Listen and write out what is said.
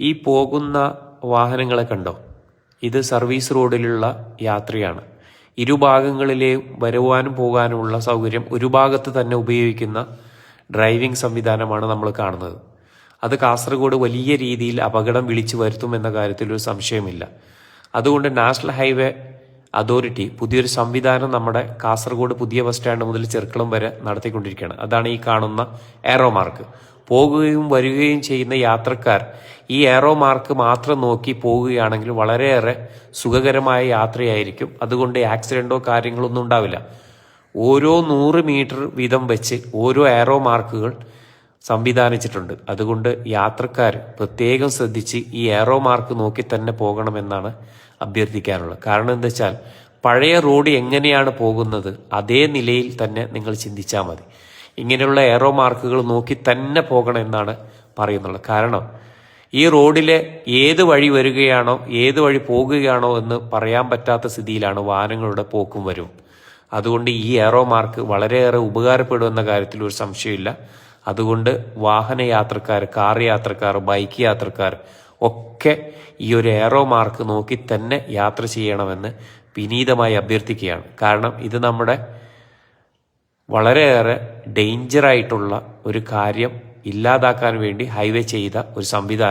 ഈ പോകുന്ന വാഹനങ്ങളെ കണ്ടോ? ഇത് സർവീസ് റോഡിലുള്ള യാത്രയാണ്. ഇരുഭാഗങ്ങളിലെയും വരുവാനും പോകാനുമുള്ള സൗകര്യം ഒരു ഭാഗത്ത് തന്നെ ഉപയോഗിക്കുന്ന ഡ്രൈവിംഗ് സംവിധാനമാണ് നമ്മൾ കാണുന്നത്. അത് കാസർഗോഡ് വലിയ രീതിയിൽ അപകടം വിളിച്ചു വരുത്തും എന്ന കാര്യത്തിൽ ഒരു സംശയമില്ല. അതുകൊണ്ട് നാഷണൽ ഹൈവേ അതോറിറ്റി പുതിയൊരു സംവിധാനം നമ്മുടെ കാസർഗോഡ് പുതിയ ബസ് സ്റ്റാൻഡ് മുതൽ ചെറുക്കളം വരെ നടത്തിക്കൊണ്ടിരിക്കുകയാണ്. അതാണ് ഈ കാണുന്ന ഏറോ മാർക്ക് പോകുകയും വരികയും ചെയ്യുന്ന യാത്രക്കാർ ഈ ഏറോ മാർക്ക് മാത്രം നോക്കി പോകുകയാണെങ്കിൽ വളരെയേറെ സുഖകരമായ യാത്രയായിരിക്കും. അതുകൊണ്ട് ആക്സിഡന്റോ കാര്യങ്ങളൊന്നും ഉണ്ടാവില്ല. ഓരോ നൂറ് മീറ്റർ വീതം വെച്ച് ഓരോ ഏറോ മാർക്കുകൾ സംവിധാനിച്ചിട്ടുണ്ട്. അതുകൊണ്ട് യാത്രക്കാർ പ്രത്യേകം ശ്രദ്ധിച്ച് ഈ എയറോ മാർക്ക് നോക്കി തന്നെ പോകണമെന്നാണ് അഭ്യർത്ഥിക്കാനുള്ളത് കാരണം എന്താ വെച്ചാൽ പഴയ റോഡ് എങ്ങനെയാണ് പോകുന്നത് അതേ നിലയിൽ തന്നെ നിങ്ങൾ ചിന്തിച്ചാൽ മതി. ഇങ്ങനെയുള്ള എയറോ മാർക്കുകൾ നോക്കി തന്നെ പോകണം എന്നാണ് പറയുന്നുള്ളത്. കാരണം ഈ റോഡിലെ ഏത് വഴി വരികയാണോ ഏത് വഴി പോകുകയാണോ എന്ന് പറയാൻ പറ്റാത്ത സ്ഥിതിയിലാണ് വാഹനങ്ങളുടെ പോക്കും വരും അതുകൊണ്ട് ഈ എയറോ മാർക്ക് വളരെയേറെ ഉപകാരപ്പെടുമെന്ന കാര്യത്തിൽ ഒരു സംശയമില്ല അതുകൊണ്ട് വാഹനയാത്രക്കാർ കാർ യാത്രക്കാർ ബൈക്ക് യാത്രക്കാർ ഒക്കെ ഈ ഒരു ഏറോ മാർക്ക് നോക്കി തന്നെ യാത്ര ചെയ്യണമെന്ന് വിനീതമായി അഭ്യർത്ഥിക്കുകയാണ്. കാരണം ഇത് നമ്മുടെ വളരെയേറെ ഡേഞ്ചർ ആയിട്ടുള്ള ഒരു കാര്യം ഇല്ലാതാക്കാൻ വേണ്ടി ഹൈവേ ചെയ്ത ഒരു സംവിധാനം